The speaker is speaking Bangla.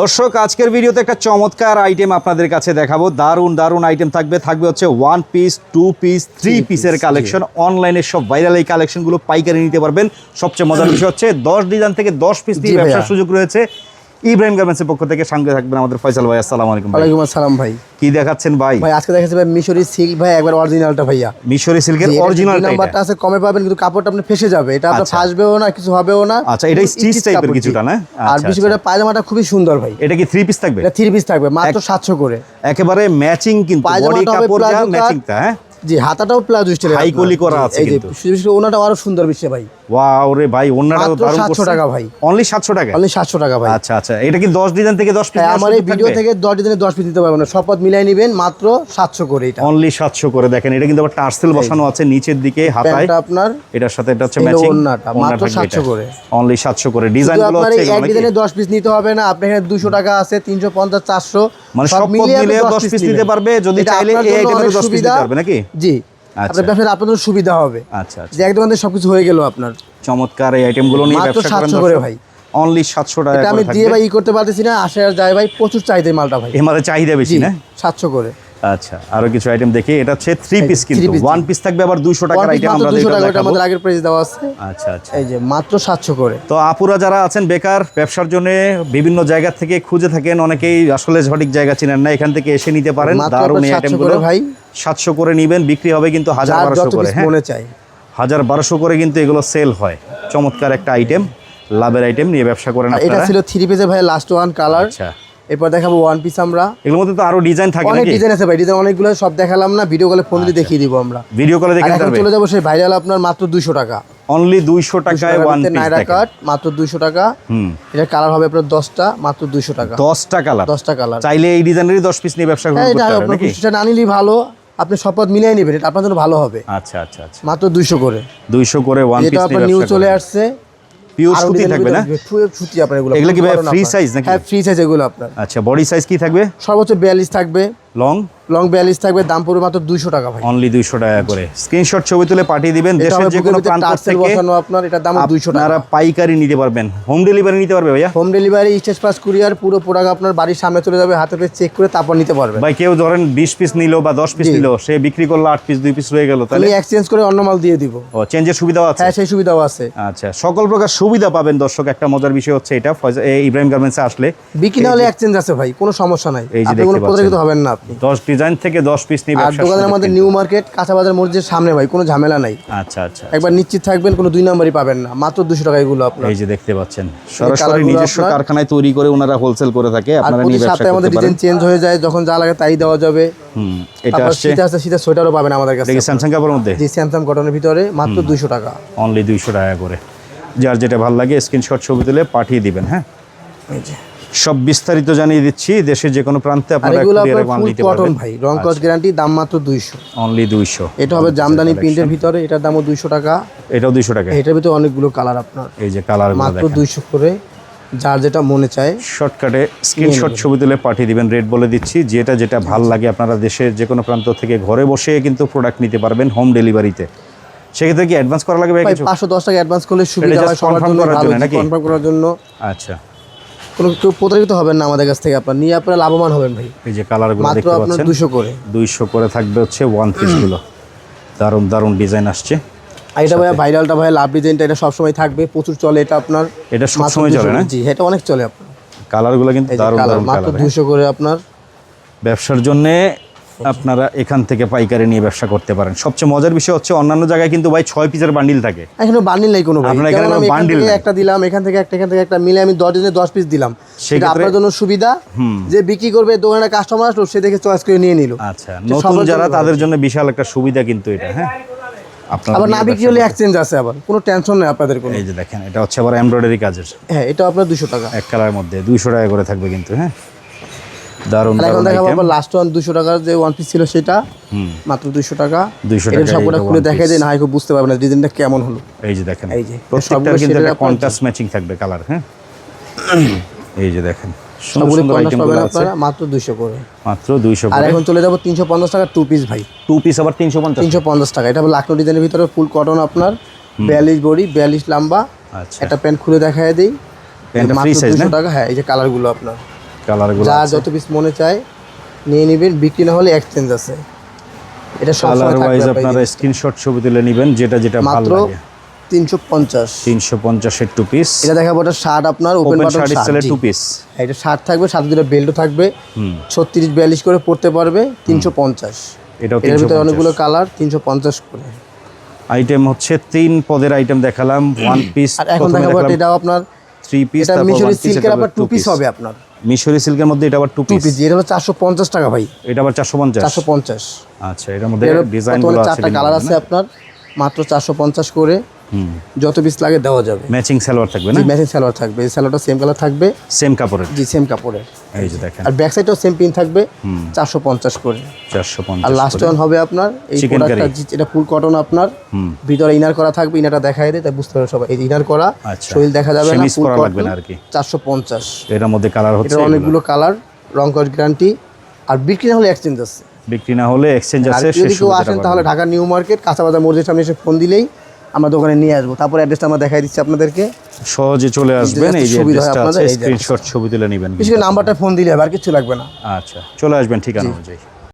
দর্শক আজকের ভিডিওতে একটা চমৎকার আইটেম আপনাদের কাছে দেখাবো। দারুণ দারুণ আইটেম থাকবে। থাকবে হচ্ছে one piece two piece three পিসের কালেকশন অনলাইনে সব ভাইরাল এই কালেকশনগুলো পাইকারি নিতে পারবেন। সবচেয়ে মজার বিষয় হচ্ছে দশ ডিজাইন থেকে দশ পিস দিয়ে ব্যবসার সুযোগ রয়েছে। ইব্রাহিম গার্মেন্টসের পক্ষ থেকে সঙ্গে থাকবেন আমাদের ফয়সাল ভাই আসসালামু আলাইকুম ভাই। ওয়ালাইকুম আসসালাম ভাই। কি দেখাচ্ছেন ভাই? ভাই আজকে দেখাচ্ছে ভাই মিশরি সিল্ক ভাই একবার অরিজিনালটা ভাইয়া। মিশরি সিল্কের অরিজিনাল নাম্বারটা আছে কমে পাবেন কিন্তু কাপড়টা আপনি ফেসে যাবে। এটা আপনার আচ্ছা। ফাসবেও না কিছু হবেও না। আচ্ছা, এটা কাপড়, জি। কিছুটা না? আর আচ্ছা, বিশেষ করে পায়জামাটা খুবই সুন্দর ভাই। এটা কি থ্রি পিস থাকবে? এটা থ্রি পিস থাকবে মাত্র সাতশো করে। একেবারে ম্যাচিং কিন্তু বডি কাপড় যা কাট। ম্যাচিংটা হ্যাঁ? জি হাতাটাও প্লাজো স্টাইল High কোলি করা আছে কিন্তু। ওনাটাও আরও সুন্দর বিষয় ভাই। ওয়াও রে ভাই অন্যটা দারুণ 700 টাকা ভাই। অনলি 700 টাকা? অনলি টাকা ভাই। আচ্ছা আচ্ছা এটা কি 10 ডিজাইন থেকে 10 পিস হ্যাঁ আমার এই ভিডিও থেকে দশ দিনে দশ পিস দিতে পারব না। শপথ মিলাই নেবেন মাত্র সাতশো করে এটা। অনলি 700 করে দেখেন এটা কিন্তু আবার টার্সেল বসানো আছে নিচের দিকে হাতায়। প্যান্টটা আপনার এটার সাথে এটা হচ্ছে ম্যাচিং ওড়নাটা, মাত্র 700 করে। অনলি 700 করে। শুধু ডিজাইনগুলো আপনার হচ্ছে এক ডিজাইনে পিস নিতে হবে না আপনার এখানে টাকা আছে তিনশো পঞ্চাশ চারশো মানে সব মিলিয়ে 10 পিস নিতে পারবে যদি চাইলে এই আইটেমের 10 পিস নিতে পারবে নাকি? জি। আপনার ব্যবসার আপনাদের সুবিধা হবে। আচ্ছা আচ্ছা। যে এক দোকান সবকিছু হয়ে গেল আপনার। চমৎকার এই আইটেমগুলো নিয়ে ব্যবসা করেন করে ভাই। অনলি 700 টাকা এটা আমি দিয়ে ভাই ই করতে পারতেছি না আসে আর যায় ভাই প্রচুর চাহিদা মালটা ভাই। এমারে চাহিদা বেশি না? সাতশো করে। আচ্ছা আরও কিছু আইটেম দেখি। এটা হচ্ছে থ্রি পিস কিন্তু। ওয়ান পিস থাকবে আবার 200 টাকার আইটেম আমরা দেখাবো। আমাদের আগের প্রাইস দেওয়া আছে। আচ্ছা আচ্ছা। এই যে মাত্র সাতশো করে। তো আপুরা যারা আছেন বেকার ব্যবসার জন্য বিভিন্ন জায়গা থেকে খুঁজে থাকেন অনেকেই আসলে সঠিক জায়গা চিনেন না এখান থেকে এসে নিতে পারেন। দারুণ এই 700 আইটেমগুলো ভাই। সাতশো করে নিবেন বিক্রি হবে কিন্তু হাজার যার বারোশো যত করে হ্যাঁ? মনে চাই হাজার বারোশো করে কিন্তু এগুলো সেল হয়। চমৎকার একটা আইটেম লাভের আইটেম নিয়ে ব্যবসা করেন এটা ছিল থ্রি পিসের ভাই লাস্ট ওয়ান কালার আচ্ছা। এরপর দেখাবো ওয়ান পিস আমরা। এগুলোর মধ্যে তো আরও ডিজাইন থাকে অনেক ডিজাইন আছে ভাই ডিজাইন অনেকগুলো সব দেখালাম না ভিডিও কলে ফোন দিয়ে দেখিয়ে দিব আমরা। ভিডিও কলে আর দেখে এখন চলে যাব সেই ভাইরাল আপনার মাত্র দুশো টাকা। অনলি দুইশো টাকায় ওয়ান পিস নাইরা কাট মাত্র দুইশো টাকা। হুম। এটা কালার হবে আপনার দশটা মাত্র দুইশো টাকা। দশটা কালার দশটা কালার চাইলে এই ডিজাইনেরই দশ পিস নিয়ে ব্যবসা হ্যাঁ করতে এটা পারবেন আপনার নাকি? না নিলেই ভালো। আপনি শপথ মিলিয়ে নেবেন এটা আপনার জন্য ভালো হবে। আচ্ছা আচ্ছা আচ্ছা। মাত্র দুইশো করে। দুইশো করে ওয়ান পিস এটা আপনার নিউ চলে আসছে। পিওর সুতি থাকবে না? পিওর সুতি আপনার এগুলো এগুলো কি ফ্রি size নাকি? হ্যাঁ ফ্রি সাইজ এগুলো আপনার। আচ্ছা বডি সাইজ কি থাকবে? সর্বোচ্চ বিয়াল্লিশ থাকবে। লং লং বিয়াল্লিশ থাকবে দাম পড়বে মাত্র দুইশো টাকা ভাই। অনলি দুইশো টাকা করে। স্ক্রিনশট ছবি তুলে পাঠিয়ে দিবেন দেশের যে কোনো প্রান্ত থেকে বসানো আপনার এটার দাম দুইশো টাকা। আপনারা পাইকারি নিতে পারবেন। হোম ডেলিভারি নিতে পারবে ভাইয়া? Home delivery stage pass courier পুরো প্রোডাক্ট আপনার বাড়ির সামনে চলে যাবে হাতে পেয়ে চেক করে তারপর নিতে পারবে ভাই কেউ ধরেন বিশ পিস নিলো বা দশ পিস জি। নিলো সে বিক্রি করল আট পিস দুই পিস রয়ে গেল তাহলে? আমি এক্সচেঞ্জ করে অন্য মাল দিয়ে দিব। ও চেঞ্জের সুবিধাও আছে? হ্যাঁ সেই সুবিধাও আছে। আচ্ছা সকল প্রকার সুবিধা পাবেন দর্শক একটা মজার বিষয় হচ্ছে এটা ইব্রাহিম গার্মেন্টসে আসলে বিক্রি না হলে এক্সচেঞ্জ আছে ভাই কোনো সমস্যা নাই। আপনি কোনো প্রতারিত হবেন না আপনি। দশ ডিজাইন থেকে দশ পিস নিয়ে আর ব্যবসা দোকানের আমাদের নিউ মার্কেট কাঁচা বাজার মসজিদের সামনে ভাই কোনো ঝামেলা নাই। আচ্ছা আচ্ছা একবার নিশ্চিত থাকবেন কোনো দুই নাম্বারই পাবেন না। মাত্র দুশো টাকা এগুলো আপনার। এই যে দেখতে পাচ্ছেন সরাসরি নিজস্ব কারখানায় তৈরি করে ওনারা হোলসেল করে থাকে আর আপনারা নিয়ে ব্যবসা আমাদের করতে পারেন। ডিজাইন চেঞ্জ হয়ে যায় যখন যা লাগে তাই দেওয়া যাবে। হুম এটা আসছে শীতে আসতে শীতের সোয়েটারও পাবেন আমাদের কাছে। কি স্যামসাং কাপড়ের মধ্যে? জি স্যামসাং কটনের ভিতরে মাত্র দুইশো টাকা। অনলি দুইশো টাকা করে। যার যেটা ভালো লাগে স্ক্রিনশট ছবি তুলে পাঠিয়ে দিবেন হ্যাঁ? এই যে। সব বিস্তারিত জানিয়ে দিচ্ছি দেশের যে কোনো প্রান্তে আপনারা কুরিয়ারে মাল নিতে পারবেন। ভাই রং কস গ্যারান্টি দাম মাত্র দুইশো। অনলি দুইশো। এটা হবে জামদানি প্রিন্টের ভিতরে এটার দামও দুইশো টাকা। এটাও দুইশো টাকা। এটার ভিতরে অনেকগুলো কালার আপনার। এই যে কালার মাত্র দুইশো করে যার যেটা মনে চায়। শর্টকাটে স্ক্রিনশট ছবি তুলে পাঠিয়ে দিবেন রেট বলে দিচ্ছি। যেটা যেটা ভালো লাগে আপনারা দেশের যে কোনো প্রান্ত থেকে ঘরে বসে কিন্তু প্রোডাক্ট নিতে পারবেন হোম ডেলিভারিতে সেক্ষেত্রে কি অ্যাডভান্স করা লাগবে কিছু? পাঁচশো দশ টাকা অ্যাডভান্স করলে সুবিধা হয় সবার জন্য? কনফার্ম করার জন্য। আচ্ছা। কোনো কেউ প্রতারিত হবেন না আমাদের কাছ থেকে আপনার। নিয়ে আপনারা লাভবান হবেন ভাই। এই যে কালারগুলো মাত্র দেখতে আপনার পাচ্ছেন? দুশো করে। দুইশো করে থাকবে হচ্ছে ওয়ান পিসগুলো দারুণ দারুণ ডিজাইন আসছে। আর এটা ভাই ভাইরালটা ভাই লাভ ডিজাইনটা এটা সবসময় থাকবে প্রচুর চলে এটা আপনার এটা সবসময় চলে না? জি এটা অনেক চলে আপনার। কালারগুলো কিন্তু দারুণ কালার দারুণ মাত্র কালার দুশো করে আপনার। ব্যবসার জন্য আপনারা এখান থেকে পাইকারি নিয়ে ব্যবসা করতে পারেন। সবচেয়ে মজার বিষয় হচ্ছে অন্যান্য জায়গায় কিন্তু ভাই ছয় পিসের বান্ডিল থাকে। এখানে বান্ডিল নেই কোনো আপনার এখানে নাই। একটা দিলাম এখান থেকে একটা এখান থেকে একটা মিলে আমি দশ দিনে দশ পিস দিলাম। সেটা আপনার জন্য সুবিধা। যে বিক্রি করবে দোকানে কাস্টমার আসলো সে দেখে চয়েস করে নিয়ে নিল। আচ্ছা নতুন যারা তাদের জন্য বিশাল একটা সুবিধা কিন্তু এটা হ্যাঁ? আবার না বিক্রি হলে এক্সচেঞ্জ আছে আবার। কোনো টেনশন নেই আপনাদের কোনো। এই যে দেখেন এটা হচ্ছে আবার এমব্রয়ডারি কাজের। হ্যাঁ এটা আপনার দুশো টাকা। এক কালারের মধ্যে দুইশো টাকা করে থাকবে কিন্তু হ্যাঁ? এখন দেখাবো আবার লাস্ট ওয়ান দুশো টাকার যে ওয়ান পিস ছিল সেটা মাত্র দুশো টাকা। 200 টাকা এটা খুলে one দেখা যায় না হয় খুব বুঝতে পারবে না ডিজাইনটা কেমন হলো। এই যে দেখেন এই যে, সবগুলো কিন্তু একটা কন্ট্রাস্ট ম্যাচিং থাকবে কালার হ্যাঁ? এই যে দেখেন সবগুলো সুন্দর পাবেন আপনারা মাত্র দুশো করে। মাত্র দুইশো আর এখন চলে যাব তিনশো পঞ্চাশ টাকা টু পিস ভাই। টু পিস আবার টাকা এটা ডিজাইনের ভিতরে ফুল কটন আপনার বড়ি লম্বা। আচ্ছা। একটা প্যান্ট খুলে দেখায় দিই। মাত্র টাকা হ্যাঁ এই যে কালারগুলো আপনার। কালারগুলো যার যত পিস মনে চায় নিয়ে নেবেন। বিক্রি না হলে এক্সচেঞ্জ আছে। এটা কালার ওয়াইজ আপনারা স্ক্রিনশট ছবি তুলে নেবেন যেটা যেটা ভালো লাগে। তিনশো পঞ্চাশ। তিনশো পঞ্চাশের টু পিস এটা দেখাবো এটা শার্ট আপনার ওপেন শার্ট স্টাইলের টু পিস এটা শার্ট থাকবে সাথে দুটো বেল্টও থাকবে। ছত্রিশ বিয়াল্লিশ করে পড়তে পারবে তিনশো পঞ্চাশ। এটাও এর ভিতরে অনেকগুলো কালার তিনশো পঞ্চাশ করে। আইটেম হচ্ছে তিন পদের আইটেম দেখালাম ওয়ান পিস আর এখন দেখাবো এটাও আপনার থ্রি পিস এটা মিশরি সিল্কের আপনার টু পিস হবে আপনার। মিশরি সিল্কের মধ্যে এটা আবার টু পিস এটা হলো চারশো পঞ্চাশ টাকা ভাই। এটা আবার চারশো পঞ্চাশ। চারশো পঞ্চাশ। আচ্ছা এটার মধ্যে ডিজাইনগুলো ডিজাইনগুলো আছে চারটা কালার আছে আপনার মাত্র চারশো পঞ্চাশ করে। হুম যত পিস লাগে দেওয়া যাবে। ম্যাচিং সালোয়ার থাকবে না? ম্যাচিং সালোয়ার থাকবে। এই সালোয়ারটা সেম কালার থাকবে। সেম কাপড়ের? জি সেম কাপড়ের। এই যে দেখেন। আর ব্যাক সাইডটাও সেম পিন থাকবে চারশো পঞ্চাশ করে। চারশো আর লাস্ট ওয়ান হবে আপনার এই প্রোডাক্টটা এটা ফুল কটন আপনার। ভিতরে ইনার করা থাকবে ইনারটা দেখাই দেয় তাই বুঝতে পারবে সবাই। এই ইনার করা আচ্ছা। শরীর দেখা যাবে না ফুল লাগবে না আর কি। চারশো পঞ্চাশ। এটার মধ্যে কালার হচ্ছে এটার অনেকগুলো কালার রং কস গ্যারান্টি আর বিক্রি না হলে এক্সচেঞ্জ আছে। বিক্রি না হলে এক্সচেঞ্জ আছে যদি কেউ আসেন তাহলে ঢাকা নিউ মার্কেট কাঁচাবাজার মসজিদের সামনে এসে ফোন দিলেই আমরা দোকানে নিয়ে আসব। তারপর অ্যাড্রেসটা আমরা দেখাই দিচ্ছি আপনাদেরকে। সহজে চলে আসবেন এই যে স্ক্রিনশট ছবি তুলে নেবেন কিছু নাম্বারটা ফোন দিলে আর কিছু লাগবে না। আচ্ছা চলে আসবেন ঠিকানা অনুযায়ী।